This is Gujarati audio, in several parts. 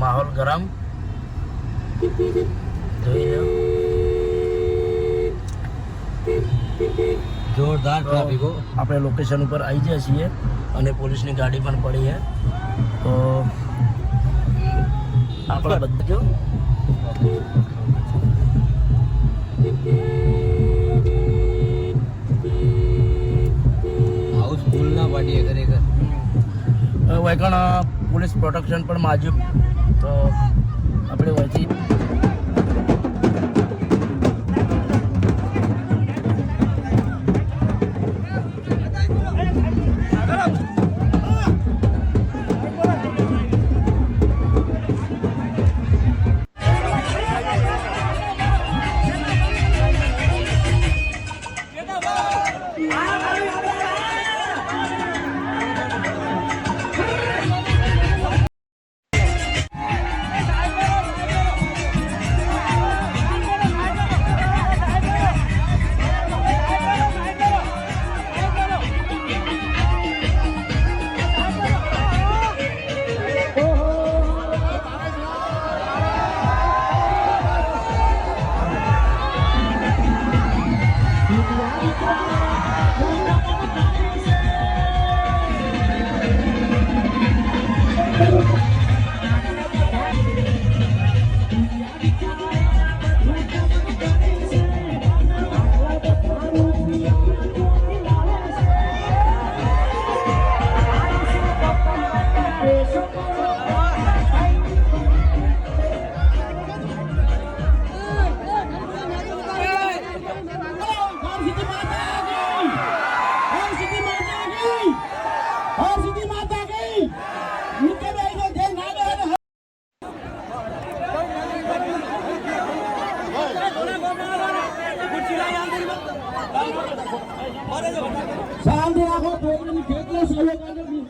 માહોલ ગરમ. જોરદાર ટ્રાફિક આપણે લોકેશન ઉપર આવી ગયા છીએ અને પોલીસની ગાડી પણ પડી છે તો આપણે બધા જો. હાઉસફુલ ના પાડીએ ખરેખર. વૈકણ પોલીસ પ્રોટેક્શન પણ માજ્યું તો આપણે વહીથી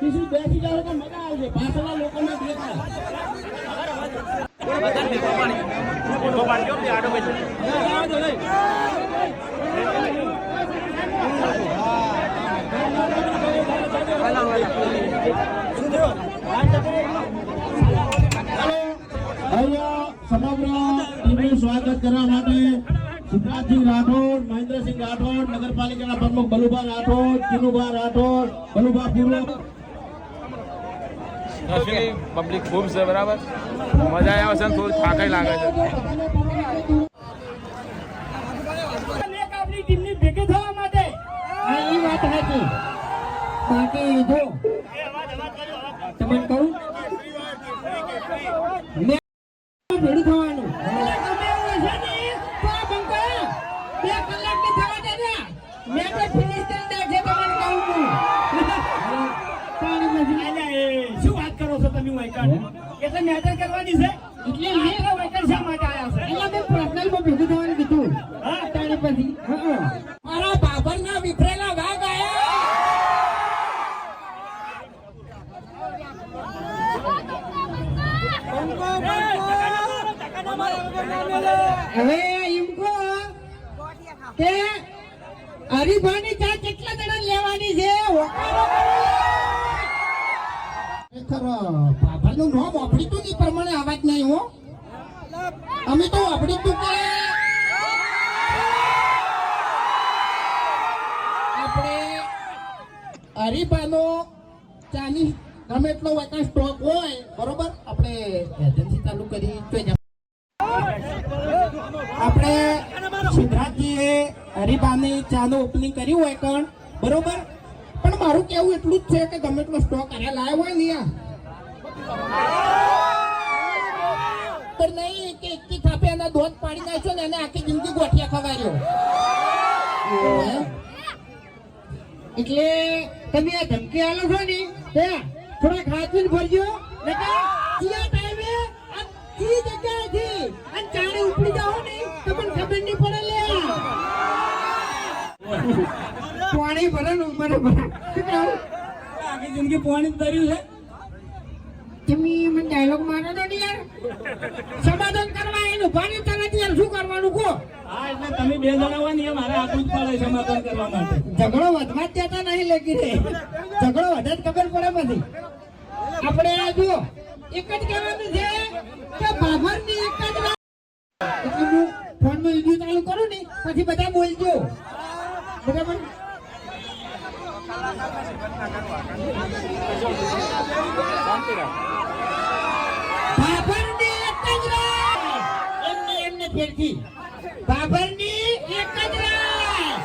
બીજું બેસી જાવ તો મજા આવશે. પાછળના લોકોને સમગ્ર સ્વાગત કરવા માટે સિદ્ધાર્થસિંહ રાઠોડ, મહેન્દ્રસિંહ રાઠોડ, નગરપાલિકાના પ્રમુખ બલુભા રાઠોડ ચિનુભા રાઠોડ, બલુભા પૂર્વ એકચ્યુઅલી પબ્લિક ખૂબ છે, બરાબર? મજા આવે છે ને થોડું થાકાઈ લાગે છે. થવા કહું? ભેડું થવાનું કરો છો એટલે મેટર કરવાની છે. એટલે આપણે વાયકણ શા માટે આવ્યા છે? એટલે મેં પર્સનલમાં ભેગું થવાનું કીધું. હા. તારી પછી. હા મારા બાબરના વિફરેલા વાઘ આયા. હવે એમ કહો કે હરીફાની ચા કેટલા જણા લેવાની છે? ખરેખર અમે તો આપણી તું આપણે હરીફાનો ચાની ગમે એટલો વેકન સ્ટોક હોય, બરોબર? આપણે એજન્સી ચાલુ કરી આપણે સિદ્ધાર્થજીએ હરિભાની ચાનું ઓપનિંગ કર્યું હોય કણ, બરોબર? પણ મારું કેવું એટલું જ છે કે ગમે એટલો સ્ટોક અરે લાવ્યો હોય ને યાર તો નહીં કે એના દોધ પાડી નાખ્યો ને એને આખી જિંદગી ગોઠિયા ખવાર્યો એટલે તમે આ ધમકી આલો છો ને ત્યાં થોડા ખાતું ભરજો નકર ટાઈમે આ કઈ જગ્યાએથી અને ચારે ઉપડી જાઓ ને તો પણ ખબર નહીં પડે લે પાણી ભરે ને બરોબર આખી જિંદગી પાણી ભર્યું છે. તમે મને ડાયલોગ મારો તો યાર. સમાધાન કરવા એનું પાણી તરત યાર શું કરવાનું કો હા એટલે તમે બે જણા હોય ને મારે આટલું જ પડે સમાધાન કરવા માટે. ઝઘડો વધવા જ નહીં લેકી રે ઝઘડો વધે ખબર પડે પછી આપણે આ જો એક જ કહેવાનું છે કે બાબરની એક જ એટલે હું ફોનમાં વીડિયો ચાલુ કરું ને પછી બધા બોલજો. બરાબર? ફેરથી બાબરની એક જ રાત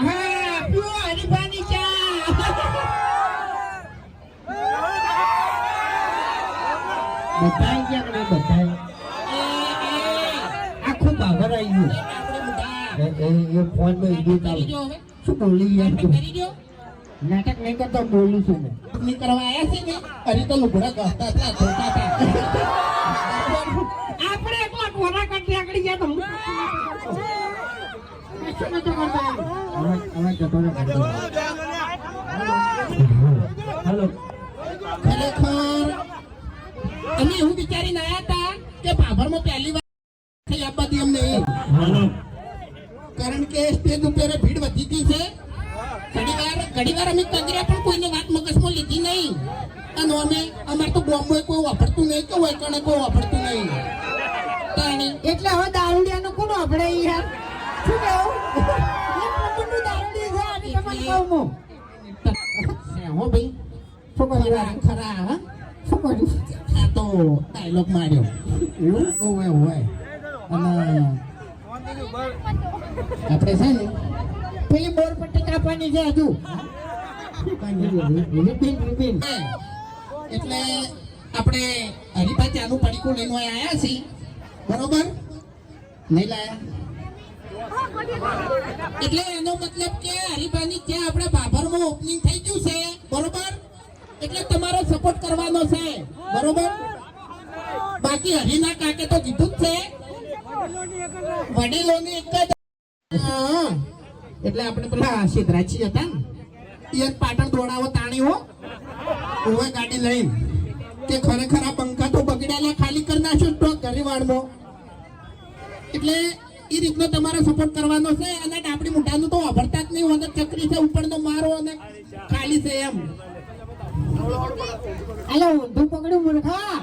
હા પીવો હરીફાની ચા. બધાય ક્યાં ને બધાય. એ, એ, આખું બાબર આવી ગયું એ, એ ફોનમાં વીડિયો ચાલુ. શું બોલી યાર નાટક નહીં કરતો બોલું છું મેં કરવા આયા છે ને? અરે તો લુગડા ગાતા હતા ધોતા હતા. આપણે એકલા કોરા કાઢી આગળ ગયા તો. હાલો. ખરેખર અમે એવું વિચારીને આયા હતા કે ભાભરમાં પહેલી વાર થઈ આપવાથી અમને. કારણ કે સ્ટેજ ઉપર ભીડ વધી ગઈ છે. ઘડીવાર ઘડીવાર અમે કંગર્યા પણ કોઈને વાત મગજમાં લીધી નહીં. અને અમે અમારે તો બોમ્બે કોઈ વાપરતું નહીં કે વૈકણે કોઈ વાપરતું નહીં. તાણી. એટલે હવે દારૂડિયાનું કોણ આપણે યાર શું છે તમને કહું હું. હો ભાઈ. શું કહ્યું ખરા હા? શું કર્યું આ તો ડાયલોગ માર્યો. એવું? ઓવે ઓવે. અને આપણે છે ને? પેલી બોર પટ્ટી કાપવાની છે હજુ. એટલે આપણે હરિભાઈ ત્યાંનું પડીકું લઈને આવ્યા છીએ. બરોબર? નહીં લાયા? એટલે એનો મતલબ કે હરિભાઈની ત્યાં આપણે બાભરમાં ઓપનિંગ થઈ ગયું છે. બરોબર? એટલે તમારો સપોર્ટ કરવાનો છે. બરોબર? બાકી હરિના કાકે તો કીધું જ છે. વડીલોની એક જ. એટલે આપણે પેલા સિદ્ધરાજી હતા ને. એ પાટણ દોડાવો તાણીઓ ઓવે ગાડી લઈને કે ખરેખર આ પંખા તો બગડેલા ખાલી કરી નાખ્યો તો ઘરે વાળમાં એટલે એ રીતનો તમારે સપોર્ટ કરવાનો છે અને આપણી મોટાનું તો વાપરતા જ નહીં વગર ચકરી છે ઉપરનો મારો અને ખાલી છે એમ. હાલો ઊંધું પકડ્યું મૂર્ખા?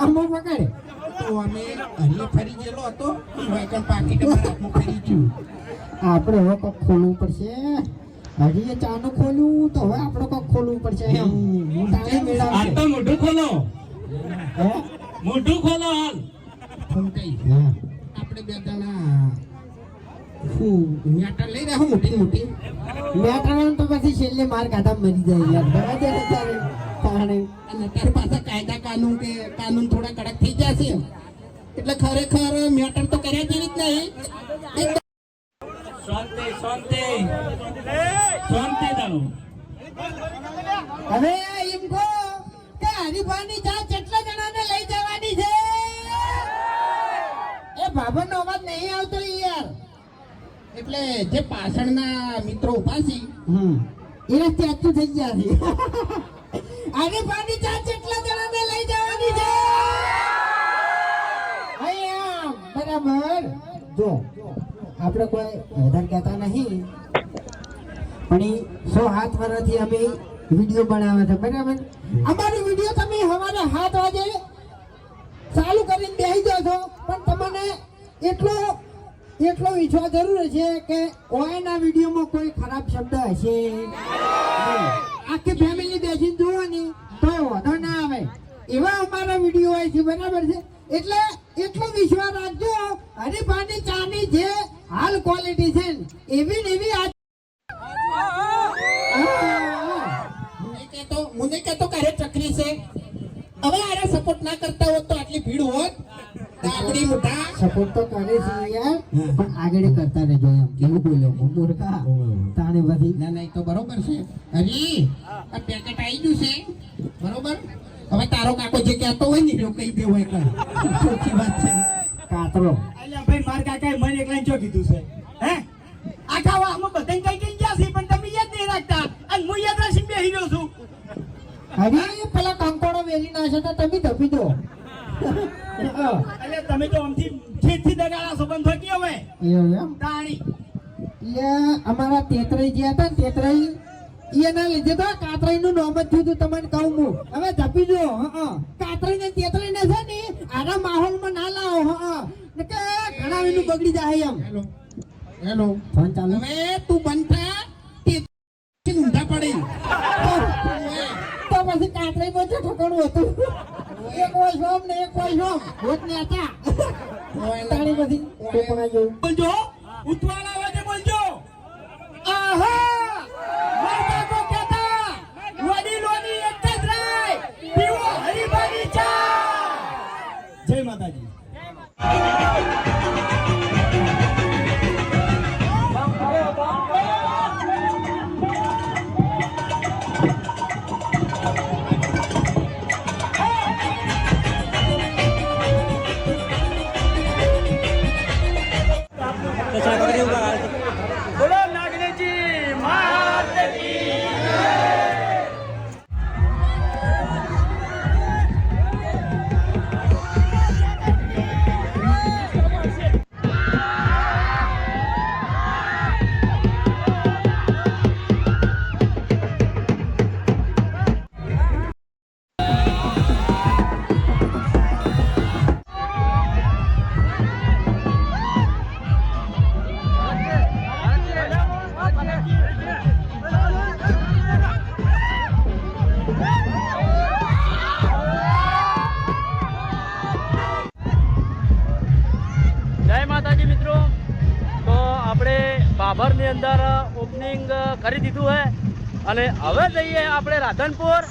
આમો પકડ તો અમે હરી ફરી ગયેલો હતો વાયકણ પાકીટ અમારા ફરી ગયું. આપણે હવે કોક ખોલવું પડશે. હજી એ ચાનું ખોલ્યું તો હવે આપણે ખોલવું પડશે હાલ તો મોઢું ખોલો. મોઢું ખોલો. હાલ. આપણે બે લઈ રહ્યા મોટી મોટી? મેટ્રાનું તો પછી છેલ્લે માર કાઢા મરી જાય યાર. અને અત્યારે પાછા કાયદા કાનૂન કે કાનૂન થોડા કડક થઈ જશે એટલે ખરેખર મેટર તો કર્યા જેવી જ નહીં શાંતિ શાંતિ. શાંતિ હવે એમ કહો કે હરીફાની ચા કેટલા જણાને લઈ જવાની છે? એ બાબાનો અવાજ નહીં આવતો યાર. એટલે જે પાછળના મિત્રો હમ. એ સ્ટેચ્યુ થઈ ગયા છે. હરીફાની ચા કેટલા જણાને લઈ જવાની છે? બરાબર. જો આપણે કોઈ વધારે કહેતા નહીં. પણ સો હાથ વર્ષથી અમે વીડિયો બનાવે છે, બરાબર? અમારી વિડિયો તમે સવારે સાત વાગે ચાલુ કરીને બેસી જાઓ છો, પણ તમને એટલો એટલો વિશ્વાસ જરૂર છે કે ઓયના વિડીયોમાં કોઈ ખરાબ શબ્દ હશે. આખી ફેમિલી બેસીને જોવાની તો વાંધો ના આવે. એવા અમારા વીડિયો હોય છે, બરાબર છે? એટલે એટલો વિશ્વાસ રાખજો, હરીફાની ચાની જે હાલ ક્વોલિટી છે એવી ને એવી આ મને કહેતો મને કહેતો કરે ચકરી છે. હવે આને સપોર્ટ ના કરતા હોત તો આટલી ભીડ હોત. દાબડી મોટા. સપોર્ટ તો કરે છે યાર પણ આગળ કરતા રહેજો એમ કેવું બોલ્યો હું. મૂર્ખા તાણે બધી ના ના તો બરોબર છે. હરી આ પેકેટ આવી ગયું છે. બરોબર? હવે તારો કાકો જે કહેતો હોય ને એ કહી દેવો એક ચોખ્ખી વાત છે. કાતરો. અલ્યા ભાઈ માર કાકાએ મને એકલાને ચો કીધું છે? હે? આખા વાહમાં બધાને કઈ કઈ ગયા છે પણ તમે યાદ નહીં રાખતા. અને હું યાદ રાખીને બેહી રહ્યો છું. હજી કંકોડો વેરી તમે ધપી દો. એટલે તમે તો આમથી ઠીકથી દગાડા સંબંધ થકી હવે એવું એમ? તાણી. એ અમારા તેતરાઈ જે હતા ને તેતરાઈ એના લીધે તો કાતરાઈ નું નામ જ થયું તમને કહું હું. હવે ધપી જો કાતરાઈ ને તેતરાઈ ને છે ને આના માહોલમાં ના લાવો હા કે ઘણા એનું બગડી જાય એમ. હેલો. હેલો. ફોન ચાલુ. હવે તું બનતા થા તે ઊંધા પડી. પછી કાતરાઈ માં ઠકડું હતું. એક વોઇસ ને એક વોઇસ જોમ. ભૂત ને હતા તાણી બોલજો? ઉતવાળા વાજે બોલજો. આહા! અને હવે જઈએ આપણે રાધનપુર.